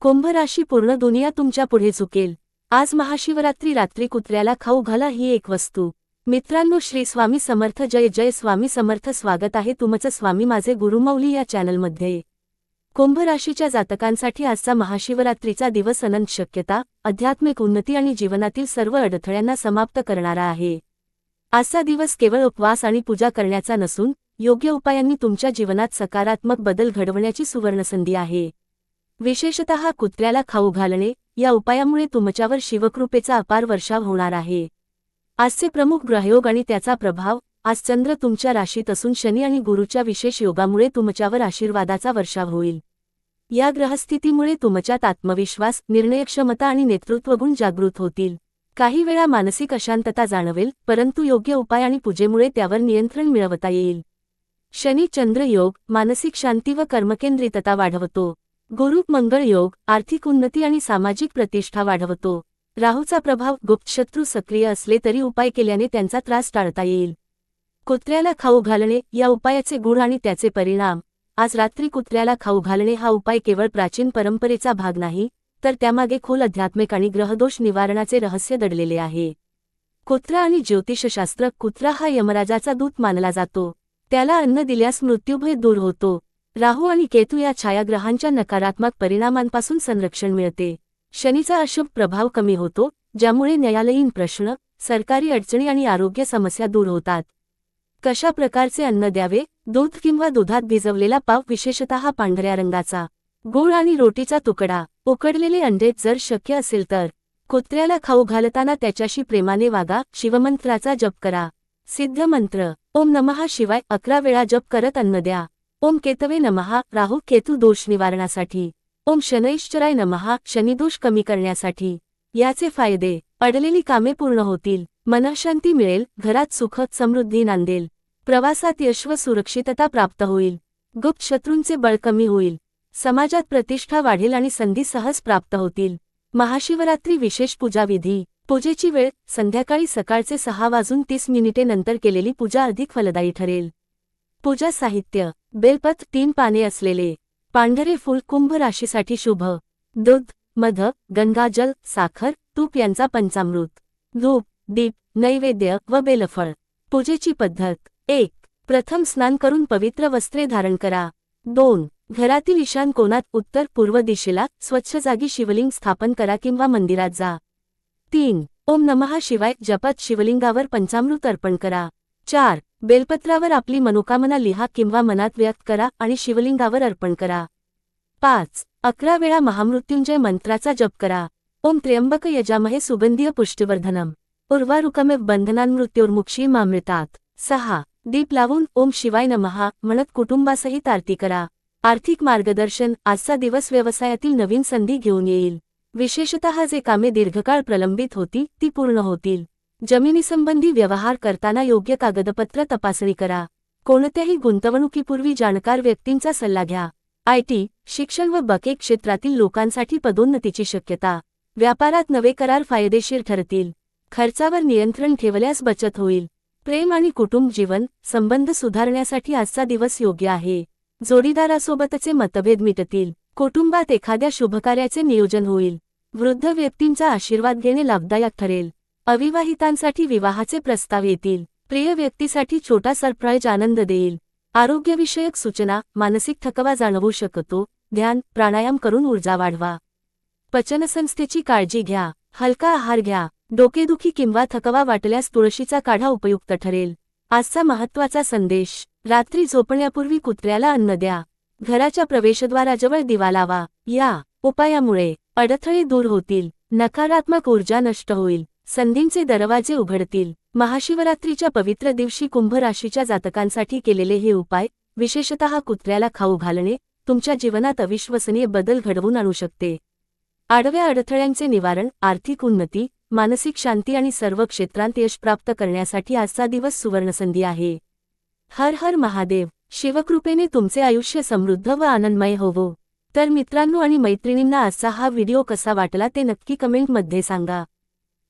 कुंभराशी पूर्ण दुनिया तुमच्यापुढे झुकेल. आज महाशिवरात्री रात्री कुत्र्याला खाऊ घाला ही एक वस्तू. मित्रांनो श्री स्वामी समर्थ जय जय स्वामी समर्थ स्वागत आहे तुमचं स्वामी माझे गुरुमौली या चॅनलमध्ये. कुंभ राशीच्या जातकांसाठी आजचा महाशिवरात्रीचा दिवस अनंत शक्यता आध्यात्मिक उन्नती आणि जीवनातील सर्व अडथळ्यांना समाप्त करणारा आहे. आजचा दिवस केवळ उपवास आणि पूजा करण्याचा नसून योग्य उपायांनी तुमच्या जीवनात सकारात्मक बदल घडवण्याची सुवर्णसंधी आहे. विशेषतः कुत्र्याला खाऊ घालणे या उपायामुळे तुमच्यावर शिवकृपेचा अपार वर्षाव होणार आहे. आजचे प्रमुख ग्रहयोग आणि त्याचा प्रभाव आज चंद्र तुमच्या राशीत असून शनी आणि गुरुच्या विशेष योगामुळे तुमच्यावर आशीर्वादाचा वर्षाव होईल. या ग्रहस्थितीमुळे तुमच्यात आत्मविश्वास निर्णयक्षमता आणि नेतृत्वगुण जागृत होतील. काही वेळा मानसिक अशांतता जाणवेल परंतु योग्य उपाय आणि पूजेमुळे त्यावर नियंत्रण मिळवता येईल. शनी चंद्र योग मानसिक शांती व कर्मकेंद्रितता वाढवतो. गुरु मंगळ योग आर्थिक उन्नती आणि सामाजिक प्रतिष्ठा वाढवतो. राहूचा प्रभाव गुप्तशत्रू सक्रिय असले तरी उपाय केल्याने त्यांचा त्रास टाळता येईल. कुत्र्याला खाऊ घालणे या उपायाचे गुण आणि त्याचे परिणाम. आज रात्री कुत्र्याला खाऊ घालणे हा उपाय केवळ प्राचीन परंपरेचा भाग नाही तर त्यामागे खोल आध्यात्मिक आणि ग्रहदोष निवारणाचे रहस्य दडलेले आहे. कुत्रा आणि ज्योतिषशास्त्र कुत्रा हा यमराजाचा दूत मानला जातो. त्याला अन्न दिल्यास मृत्यूभय दूर होतो. राहू आणि केतू या छायाग्रहांच्या नकारात्मक परिणामांपासून संरक्षण मिळते. शनीचा अशुभ प्रभाव कमी होतो ज्यामुळे न्यायालयीन प्रश्न सरकारी अडचणी आणि आरोग्य समस्या दूर होतात. कशा प्रकारचे अन्न द्यावे दूध किंवा दुधात भिजवलेला पाव विशेषतः पांढऱ्या रंगाचा गूळ आणि रोटीचा तुकडा उकडलेले अंडे जर शक्य असेल तर कुत्र्याला खाऊ घालताना त्याच्याशी प्रेमाने वागा शिवमंत्राचा जप करा. सिद्ध मंत्र ओम नमः शिवाय अकरा वेळा जप करत अन्न द्या. ओम केतवे नमहा राहू केतू दोष निवारणासाठी. ओम शनैश्चराय नमहा शनिदोष कमी करण्यासाठी. याचे फायदे अडलेली कामे पूर्ण होतील. मनःशांती मिळेल. घरात सुख समृद्धी नांदेल. प्रवासात यश व सुरक्षितता प्राप्त होईल. गुप्त शत्रूंचे बळ कमी होईल. समाजात प्रतिष्ठा वाढेल आणि संधी सहज प्राप्त होतील. महाशिवरात्री विशेष पूजाविधी. पूजेची वेळ संध्याकाळी सकाळचे सहा वाजून तीस मिनिटे नंतर केलेली पूजा अधिक फलदायी ठरेल. पूजा साहित्य. बेलपत तीन पाने असलेले पांढरे फूल कुंभ राशीसाठी शुभ. दूध मध गंगाजल साखर तूप यांचा पंचामृत. धूप दीप नैवेद्य व बेलफळ. पूजेची पद्धत एक प्रथम स्नान करून पवित्र वस्त्रे धारण करा. दोन घरातील ईशान कोणात उत्तर पूर्व दिशेला स्वच्छ जागी शिवलिंग स्थापन करा किंवा मंदिरात जा. तीन ओम नमहा शिवाय जपत शिवलिंगावर पंचामृत अर्पण करा. चार बेलपत्रावर आपली मनोकामना लिहा किंवा मनात व्यक्त करा आणि शिवलिंगावर अर्पण करा. पाच अकरा वेळा महामृत्युंजय मंत्राचा जप करा. ओम त्र्यंबक यजामहे सुगंधीय पुष्टिवर्धनम. उर्वारुकमे बंधनांमृत्योर्मुक्षी मामृतात. सहा दीप लावून ओम शिवाय नमहा म्हणत कुटुंबासहित आरती करा. आर्थिक मार्गदर्शन आजचा दिवस व्यवसायातील नवीन संधी घेऊन येईल. विशेषतः जे कामे दीर्घकाळ प्रलंबित होती ती पूर्ण होतील. जमिनीसंबंधी व्यवहार करताना योग्य कागदपत्र तपासणी करा. कोणत्याही गुंतवणुकीपूर्वी जाणकार व्यक्तींचा सल्ला घ्या. आयटी शिक्षण व बके क्षेत्रातील लोकांसाठी पदोन्नतीची शक्यता. व्यापारात नवे करार फायदेशीर ठरतील. खर्चावर नियंत्रण ठेवल्यास बचत होईल. प्रेम आणि कुटुंब जीवन संबंध सुधारण्यासाठी आजचा दिवस योग्य आहे. जोडीदारासोबतचे मतभेद मिटतील. कुटुंबात एखाद्या शुभकार्याचे नियोजन होईल. वृद्ध व्यक्तींचा आशीर्वाद घेणे लाभदायक ठरेल. अविवाहितांसाठी विवाहाचे प्रस्ताव येतील. प्रिय व्यक्तीसाठी छोटा सरप्राईज आनंद देईल. आरोग्यविषयक सूचना मानसिक थकवा जाणवू शकतो. ध्यान प्राणायाम करून ऊर्जा वाढवा. पचनसंस्थेची काळजी घ्या. हलका आहार घ्या. डोकेदुखी किंवा थकवा वाटल्यास तुळशीचा काढा उपयुक्त ठरेल. आजचा महत्त्वाचा संदेश. रात्री झोपण्यापूर्वी कुत्र्याला अन्न द्या. घराच्या प्रवेशद्वाराजवळ दिवा लावा. या उपायामुळे अडथळे दूर होतील. नकारात्मक ऊर्जा नष्ट होईल. संधींचे दरवाजे उघडतील. महाशिवरात्रीच्या पवित्र दिवशी कुंभ राशीच्या जातकांसाठी केलेले हे उपाय विशेषतः कुत्र्याला खाऊ घालणे तुमच्या जीवनात अविश्वसनीय बदल घडवून आणू शकते. आडव्या अडथळ्यांचे निवारण आर्थिक उन्नती मानसिक शांती आणि सर्व क्षेत्रांत यश प्राप्त करण्यासाठी आजचा दिवस सुवर्णसंधी आहे. हर हर महादेव शिवकृपेने तुमचे आयुष्य समृद्ध व आनंदमय होवो. तर मित्रांनो आणि मैत्रिणींना आजचा हा व्हिडिओ कसा वाटला ते नक्की कमेंटमध्ये सांगा.